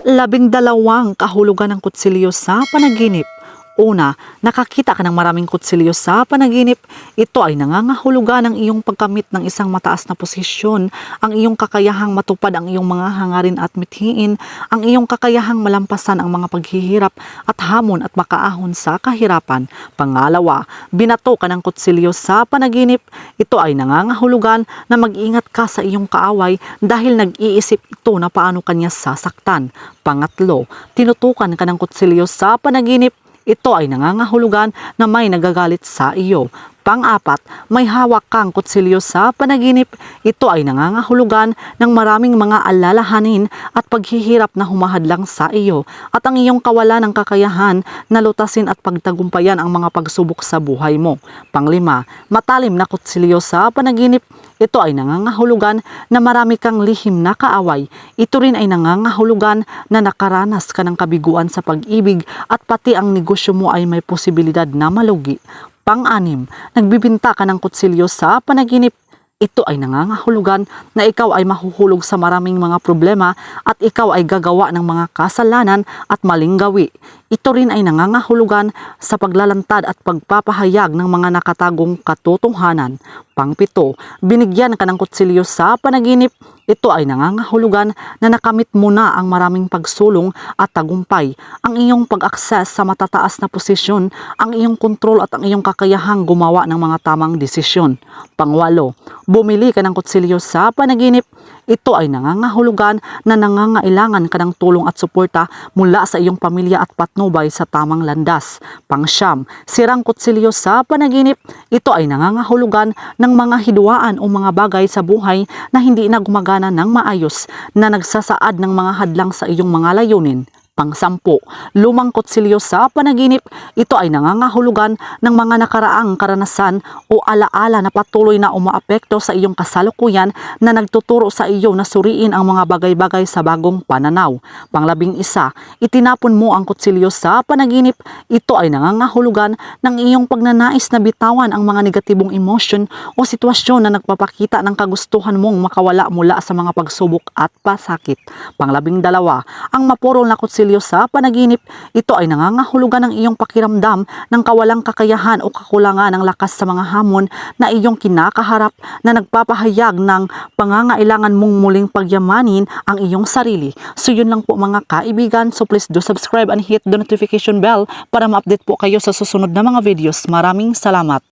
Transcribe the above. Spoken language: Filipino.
Labing dalawang kahulugan ng kutsilyo sa panaginip. Una, nakakita ka ng maraming kutsilyo sa panaginip. Ito ay nangangahulugan ng iyong pagkamit ng isang mataas na posisyon, ang iyong kakayahang matupad ang iyong mga hangarin at mithiin, ang iyong kakayahang malampasan ang mga paghihirap at hamon at makaahon sa kahirapan. Pangalawa, binato ka ng kutsilyo sa panaginip. Ito ay nangangahulugan na mag-ingat ka sa iyong kaaway dahil nag-iisip ito na paano kanya sasaktan. Pangatlo, tinutukan ka ng kutsilyo sa panaginip. Ito ay nangangahulugan na may nagagalit sa iyo. Pang-apat, may hawak kang kutsilyo sa panaginip. Ito ay nangangahulugan ng maraming mga alalahanin at paghihirap na humahadlang sa iyo at ang iyong kawalan ng kakayahan na lutasin at pagtagumpayan ang mga pagsubok sa buhay mo. Panglima, matalim na kutsilyo sa panaginip. Ito ay nangangahulugan na marami kang lihim na kaaway. Ito rin ay nangangahulugan na nakaranas ka ng kabiguan sa pag-ibig at pati ang negosyo mo ay may posibilidad na malugi. Pang-anim, nagbibinta ka ng kutsilyo sa panaginip. Ito ay nangangahulugan na ikaw ay mahuhulog sa maraming mga problema at ikaw ay gagawa ng mga kasalanan at maling gawi. Ito rin ay nangangahulugan sa paglalantad at pagpapahayag ng mga nakatagong katotohanan. Pangpito, binigyan ka ng kutsilyo sa panaginip. Ito ay nangangahulugan na nakamit mo na ang maraming pagsulong at tagumpay, ang iyong pag-akses sa matataas na posisyon, ang iyong kontrol at ang iyong kakayahang gumawa ng mga tamang desisyon. Pangwalo, bumili ka ng kutsilyo sa panaginip. Ito ay nangangahulugan na nangangailangan ka ng tulong at suporta mula sa iyong pamilya at patnubay sa tamang landas. Pangsyam, sirang kutsilyo sa panaginip. Ito ay nangangahulugan ng mga hidwaan o mga bagay sa buhay na hindi na gumagana ng maayos na nagsasaad ng mga hadlang sa iyong mga layunin. Pangsampu, lumang kutsilyo sa panaginip. Ito ay nangangahulugan ng mga nakaraang karanasan o alaala na patuloy na umaapekto sa iyong kasalukuyan na nagtuturo sa iyo na suriin ang mga bagay-bagay sa bagong pananaw. Panglabing isa, itinapon mo ang kutsilyo sa panaginip. Ito ay nangangahulugan ng iyong pagnanais na bitawan ang mga negatibong emosyon o sitwasyon na nagpapakita ng kagustuhan mong makawala mula sa mga pagsubok at pasakit. Panglabing dalawa, ang mapurol na kutsilyo sa panaginip, ito ay nangangahulugan ng iyong pakiramdam ng kawalang kakayahan o kakulangan ng lakas sa mga hamon na iyong kinakaharap na nagpapahayag ng pangangailangan mong muling pagyamanin ang iyong sarili. So yun lang po mga kaibigan. So please do subscribe and hit the notification bell para ma-update po kayo sa susunod na mga videos. Maraming salamat.